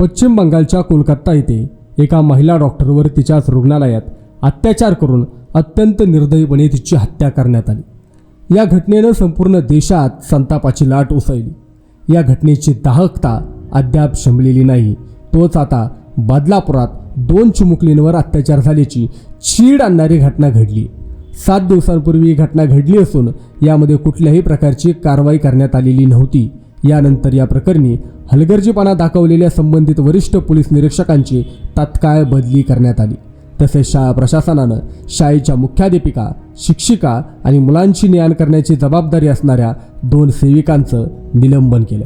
पश्चिम बंगालच्या कोलकाता येथे एका महिला डॉक्टरवर तिच्याच रुग्णालयात अत्याचार करून अत्यंत निर्दयीपणे तिची हत्या करण्यात आली. या घटनेनं संपूर्ण देशात संतापाची लाट उसळली. या घटनेची दाहकता अद्याप शमलेली नाही. तोच आता बदलापुरात दोन चिमुकलींवर अत्याचार झाल्याची चीड आणणारी घटना घडली. सात दिवसांपूर्वी ही घटना घडली असून यामध्ये कुठल्याही प्रकारची कारवाई करण्यात आलेली नव्हती. यानंतर या प्रकरणी हलगर्जीपणा दाखवलेल्या संबंधित वरिष्ठ पोलीस निरीक्षकांची तात्काळ बदली करण्यात आली. तसेच शाळा प्रशासनानं शाळेच्या मुख्याध्यापिका शिक्षिका आणि मुलांची न्यान करण्याची जबाबदारी असणाऱ्या दोन सेविकांचं निलंबन केलं.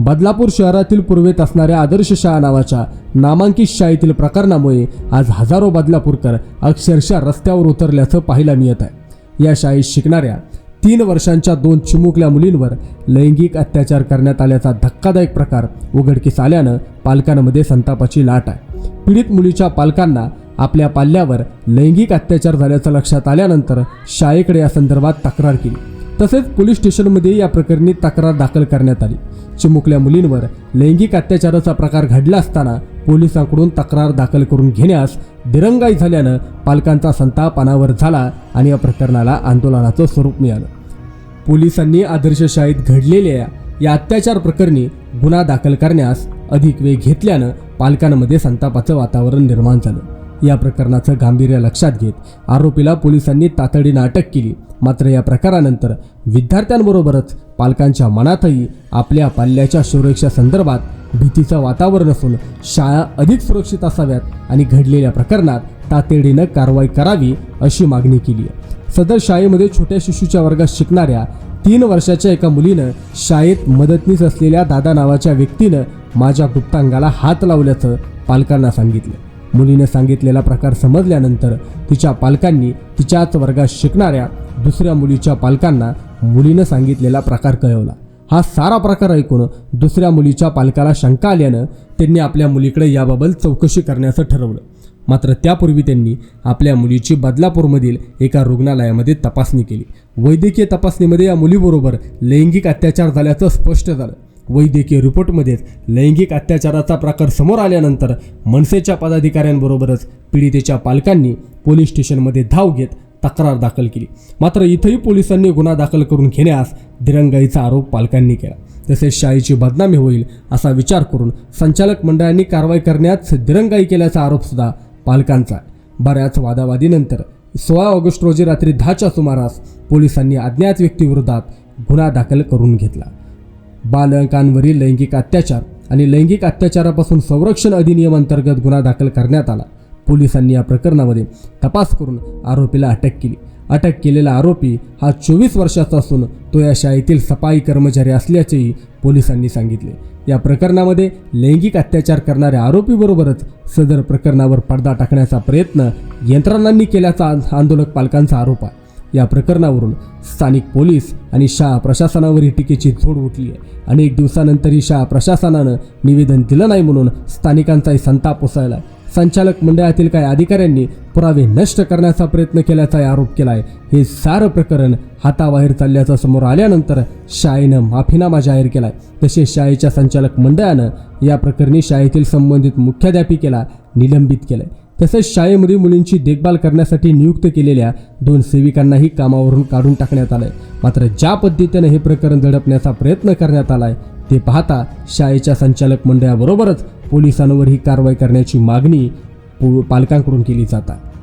बदलापूर शहरातील पूर्वेत असणाऱ्या आदर्श शाळा नावाच्या नामांकित शाळेतील प्रकरणामुळे आज हजारो बदलापूरकर अक्षरशः रस्त्यावर उतरल्याचं पाहायला मिळत आहे. या शाळेत शिकणाऱ्या तीन वर्षांच्या दोन चिमुकल्या मुलींवर लैंगिक अत्याचार करण्यात आल्याचा धक्कादायक प्रकार उघडकीस आल्यानं पालकांमध्ये संतापाची लाट आहे. पीडित मुलीच्या पालकांना आपल्या पाल्यावर लैंगिक अत्याचार झाल्याचं लक्षात आल्यानंतर शाळेकडे या संदर्भात तक्रार केली. तसेच पोलीस स्टेशनमध्ये या प्रकरणी तक्रार दाखल करण्यात आली. चिमुकल्या मुलींवर लैंगिक अत्याचाराचा प्रकार घडला असताना पोलिसांकडून तक्रार दाखल करून घेण्यास दिरंगाई झाल्यानं पालकांचा संताप अनावर झाला आणि या प्रकरणाला आंदोलनाचं स्वरूप मिळालं. पोलिसांनी आदर्श शाळेत घडलेल्या या अत्याचार प्रकरणी गुन्हा दाखल करण्यास अधिक वेग घेतल्यानं पालकांमध्ये संतापाचं वातावरण निर्माण झालं. या प्रकरणाचं गांभीर्य लक्षात घेत आरोपीला पोलिसांनी तातडीनं अटक केली. मात्र या प्रकारानंतर विद्यार्थ्यांबरोबरच पालकांच्या मनातही आपल्या पाल्याच्या सुरक्षेसंदर्भात भीतीचं वातावरण असून शाळा अधिक सुरक्षित असाव्यात आणि घडलेल्या प्रकरणात तातडीनं कारवाई करावी अशी मागणी केली आहे. सदर शाळेमध्ये छोट्या शिशूच्या वर्गात शिकणाऱ्या तीन वर्षाच्या एका मुलीनं शाळेत मदतनीस असलेल्या दादा नावाच्या व्यक्तीनं माझ्या गुप्तांगाला हात लावल्याचं पालकांना सांगितलं. मुलीनं सांगितलेला प्रकार समजल्यानंतर तिच्या पालकांनी तिच्याच वर्गात शिकणाऱ्या दुसऱ्या मुलीच्या पालकांना मुलीनं सांगितलेला प्रकार कळवला. हा सारा प्रकार ऐकून दुसऱ्या मुलीच्या पालकाला शंका आल्यानं त्यांनी आपल्या मुलीकडे याबाबत चौकशी करण्याचं ठरवलं. मात्र त्यापूर्वी त्यांनी आपल्या मुलीची बदलापूरमधील एका रुग्णालयामध्ये तपासणी केली. वैद्यकीय तपासणीमध्ये या मुलीबरोबर लैंगिक अत्याचार झाल्याचं स्पष्ट झालं. वैद्यकीय रिपोर्टमध्येच लैंगिक अत्याचाराचा प्रकार समोर आल्यानंतर मनसेच्या पदाधिकाऱ्यांबरोबरच पीडितेच्या पालकांनी पोलीस स्टेशनमध्ये धाव घेत तक्रार दाखल केली. मात्र इथंही पोलिसांनी गुन्हा दाखल करून घेण्यास दिरंगाईचा आरोप पालकांनी केला. तसेच शाळेची बदनामी होईल असा विचार करून संचालक मंडळांनी कारवाई करण्यात दिरंगाई केल्याचा आरोपसुद्धा पालकांचा. बऱ्याच वादावादीनंतर सोळा ऑगस्ट रोजी रात्री दहाच्या सुमारास पोलिसांनी अज्ञात व्यक्तीविरोधात गुन्हा दाखल करून घेतला. बालकांवरील लैंगिक अत्याचार आणि लैंगिक अत्याचारापासून संरक्षण अधिनियम अंतर्गत गुन्हा दाखल करण्यात आला. पोलिसांनी या प्रकरणामध्ये तपास करून आरोपीला अटक केली. अटक केलेला आरोपी हा चोवीस वर्षाचा असून तो या शाळेतील सफाई कर्मचारी असल्याचेही पोलिसांनी सांगितले. या प्रकरणामध्ये लैंगिक अत्याचार करणाऱ्या आरोपीबरोबरच सदर प्रकरणावर पडदा टाकण्याचा प्रयत्न यंत्रणांनी केल्याचा आंदोलक पालकांचा आरोप आहे. या प्रकरणावरून स्थानिक पोलीस आणि शाळा प्रशासनावरही टीकेची झोड उठली आहे. अनेक दिवसानंतरही शाळा प्रशासनानं निवेदन दिलं नाही म्हणून स्थानिकांचाही संताप उसळला संचालक मंडळातील काही अधिकाऱ्यांनी पुरावे नष्ट करण्याचा प्रयत्न केल्याचा आरोप केलाय. हे सारं प्रकरण हाताबाहेर चालल्याचं समोर आल्यानंतर शाळेनं माफीनामा जाहीर केलाय. तसेच शाळेच्या संचालक मंडळानं या प्रकरणी शाळेतील संबंधित मुख्याध्यापिकेला निलंबित केलंय. तसेच शाळेमध्ये मुलींची देखभाल करण्यासाठी नियुक्त केलेल्या दोन सेविकांनाही कामावरून काढून टाकण्यात आलंय. मात्र ज्या पद्धतीनं हे प्रकरण दडपण्याचा प्रयत्न करण्यात आलाय ते पाहता शाळेच्या संचालक मंडळाबरोबरच पोलिसांवर ही कारवाई करण्याची मागणी पालकांकडून केली जात. आहे